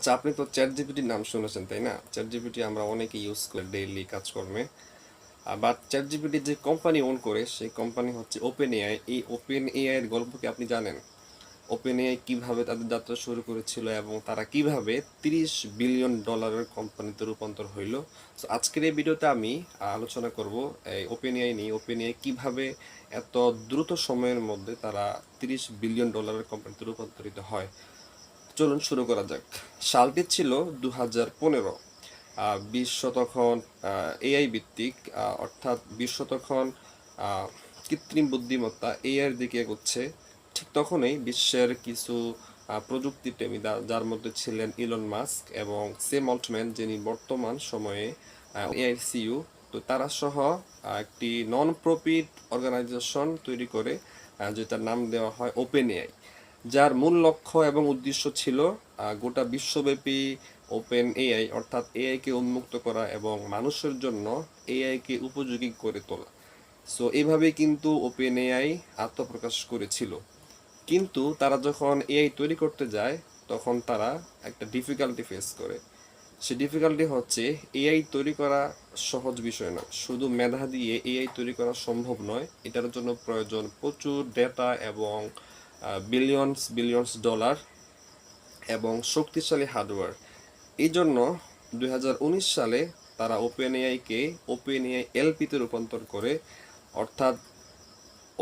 আচ্ছা আপনি তো চ্যাট জিপিটির নাম শুনেছেন, তাই না? চ্যাট জিপিটি আমরা অনেকে ইউজ করি ডেইলি কাজকর্মে। বাট চ্যাট জিপিটি যে কোম্পানি ওন করে, সেই কোম্পানি হচ্ছে ওপেন এআই এই ওপেন এআই এর গল্প কি আপনি জানেন? ওপেন এআই কীভাবে তাদের যাত্রা শুরু করেছিল এবং তারা কীভাবে তিরিশ বিলিয়ন ডলারের কোম্পানিতে রূপান্তর হইল? তো আজকের এই ভিডিওতে আমি আলোচনা করব এই ওপেন এআই নিয়ে। ওপেন এআই কীভাবে এত দ্রুত সময়ের মধ্যে তারা তিরিশ বিলিয়ন ডলারের কোম্পানিতে রূপান্তরিত হয়? চলুন শুরু করা যাক। সালটি ছিল দু হাজার পনেরো বিশ্ব তখন এআই ভিত্তিক অর্থাৎ তখন আহ, কৃত্রিম বুদ্ধিমত্তা এআইয়ের দিকে এগোচ্ছে। ঠিক তখনই বিশ্বের কিছু আহ, প্রযুক্তি প্রেমী যার মধ্যে ছিলেন ইলন মাস্ক এবং সেম অল্টম্যান যিনি বর্তমান সময়ে এআই সিইউ তো তারা সহ একটি নন প্রফিট অর্গানাইজেশন তৈরি করে যেটার নাম দেওয়া হয় ওপেন এআই যার মূল লক্ষ্য এবং উদ্দেশ্য ছিল গোটা বিশ্বব্যাপী ওপেন এআই, অর্থাৎ এআই কে উন্মুক্ত করা এবং মানুষের জন্য এআই কে উপযোগী করে তোলা। সো এইভাবে কিন্তু ওপেন এআই আত্মপ্রকাশ করেছিল। কিন্তু তারা যখন এআই তৈরি করতে যায়, তখন তারা একটা ডিফিকাল্টি ফেস করে। সে ডিফিকাল্টি হচ্ছে এআই তৈরি করা সহজ বিষয় নয়। শুধু মেধা দিয়ে এআই তৈরি করা সম্ভব নয়, এটার জন্য প্রয়োজন প্রচুর ডেটা এবং বিলিয়নস বিলিয়নস ডলার এবং শক্তিশালী হার্ডওয়্যার এই জন্য দুই হাজার উনিশ সালে তারা ওপেন এআইকে ওপেন এআই এলপিতে রূপান্তর করে, অর্থাৎ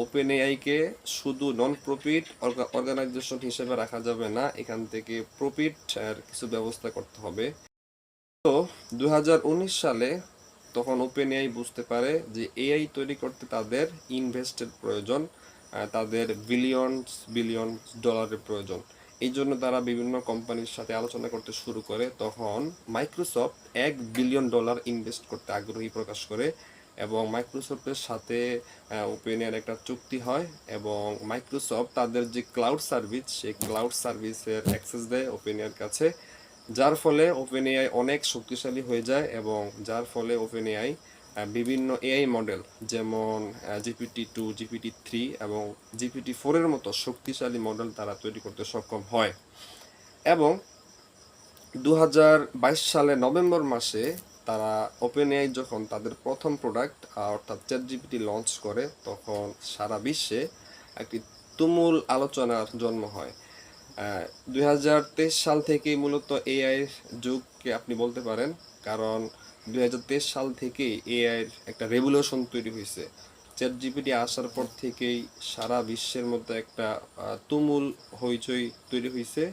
ওপেন এআইকে শুধু নন প্রফিট অর্গানাইজেশন হিসেবে রাখা যাবে না, এখান থেকে প্রফিট কিছু ব্যবস্থা করতে হবে। তো দুই হাজার উনিশ সালে তখন ওপেন এআই বুঝতে পারে যে এআই তৈরি করতে তাদের ইনভেস্টের প্রয়োজন। তাদের বিলিয়নস বিলিয়ন ডলারের প্রয়োজন। এই জন্য তারা বিভিন্ন কোম্পানির সাথে আলোচনা করতে শুরু করে। তখন মাইক্রোসফট এক বিলিয়ন ডলার ইনভেস্ট করতে আগ্রহী প্রকাশ করে এবং মাইক্রোসফটের সাথে ওপেন এর একটা চুক্তি হয় এবং মাইক্রোসফট তাদের যে ক্লাউড সার্ভিস সেই ক্লাউড সার্ভিসের অ্যাক্সেস দেয় ওপেন এর কাছে। যার ফলে ওপেন এআই অনেক শক্তিশালী হয়ে যায় এবং যার ফলে ওপেন এআই বিভিন্ন এআই মডেল যেমন জিপিটি টু জিপিটি থ্রি এবং জিপিটি ফোরের মতো শক্তিশালী মডেল তারা তৈরি করতে সক্ষম হয়। এবং দু হাজার বাইশ সালে নভেম্বর মাসে তারা ওপেন এআই যখন তাদের প্রথম প্রোডাক্ট অর্থাৎ চ্যাট জিপিটি লঞ্চ করে, তখন সারা বিশ্বে একটি তুমুল আলোচনার জন্ম হয়। দু হাজার তেইশ সাল থেকেই মূলত এআই যুগকে আপনি বলতে পারেন, কারণ দুই সাল থেকেই এআইয়ের একটা রেভলিউশন তৈরি হয়েছে। চ্যাট জিপিটি আসার পর থেকেই সারা বিশ্বের মধ্যে একটা তুমুল হইচই তৈরি হয়েছে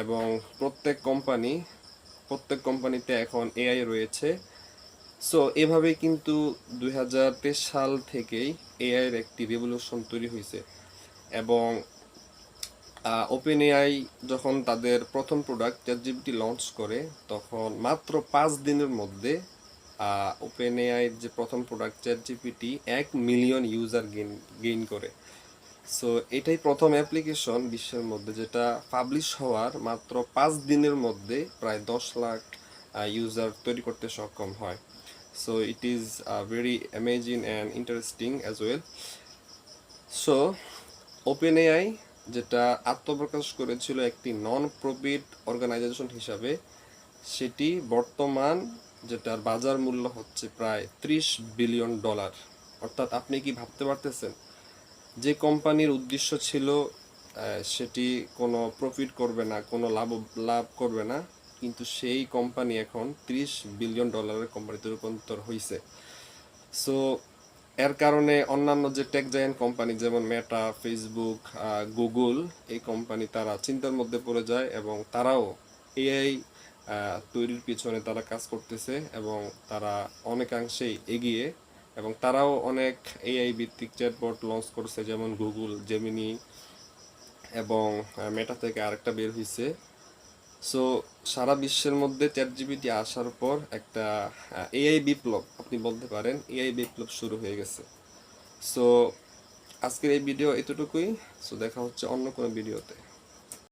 এবং প্রত্যেক কোম্পানি, প্রত্যেক কোম্পানিতে এখন এআই রয়েছে। সো এভাবে কিন্তু দুই সাল থেকেই এআইয়ের একটি রেভলিউশন তৈরি হয়েছে এবং ওপেন এআই যখন তাদের প্রথম প্রোডাক্ট চ্যাটজিপিটি লঞ্চ করে, তখন মাত্র পাঁচ দিনের মধ্যে ওপেন এআই যে প্রথম প্রোডাক্ট চ্যাটজিপিটি এক মিলিয়ন ইউজার গেইন গেইন করে। সো এটাই প্রথম অ্যাপ্লিকেশন বিশ্বের মধ্যে যেটা পাবলিশ হওয়ার মাত্র পাঁচ দিনের মধ্যে প্রায় দশ লাখ ইউজার তৈরি করতে সক্ষম হয়। So it is very amazing and interesting as well so OpenAI যেটা আত্মপ্রকাশ করেছিল একটি নন প্রফিট অর্গানাইজেশন হিসাবে, সেটি বর্তমান যেটার বাজার মূল্য হচ্ছে প্রায় ত্রিশ বিলিয়ন ডলার অর্থাৎ আপনি কি ভাবতে পারতেছেন? যে কোম্পানির উদ্দেশ্য ছিল সেটি কোনো প্রফিট করবে না, কোনো লাভ লাভ করবে না, কিন্তু সেই কোম্পানি এখন ত্রিশ বিলিয়ন ডলারের কোম্পানিতে রূপান্তর হয়েছে সো এর কারণে অন্যান্য যে টেক জায়ান্ট কোম্পানি যেমন মেটা ফেসবুক গুগল এই কোম্পানি তারা চিন্তার মধ্যে পড়ে যায় এবং তারাও এআই তৈরির পিছনে তারা কাজ করতেছে এবং তারা অনেকাংশেই এগিয়ে এবং তারাও অনেক এআই ভিত্তিক চ্যাটবট লঞ্চ করছে, যেমন গুগল জেমিনি এবং মেটা থেকে আরেকটা বের হয়েছে সো সারা বিশ্বের মধ্যে চ্যাট জিবিটি আসার পর একটা এআই বিপ্লব, আপনি বলতে পারেন এআই বিপ্লব শুরু হয়ে গেছে। সো আজকের এই ভিডিও এতটুকুই। সো দেখা হচ্ছে অন্য কোনো ভিডিওতে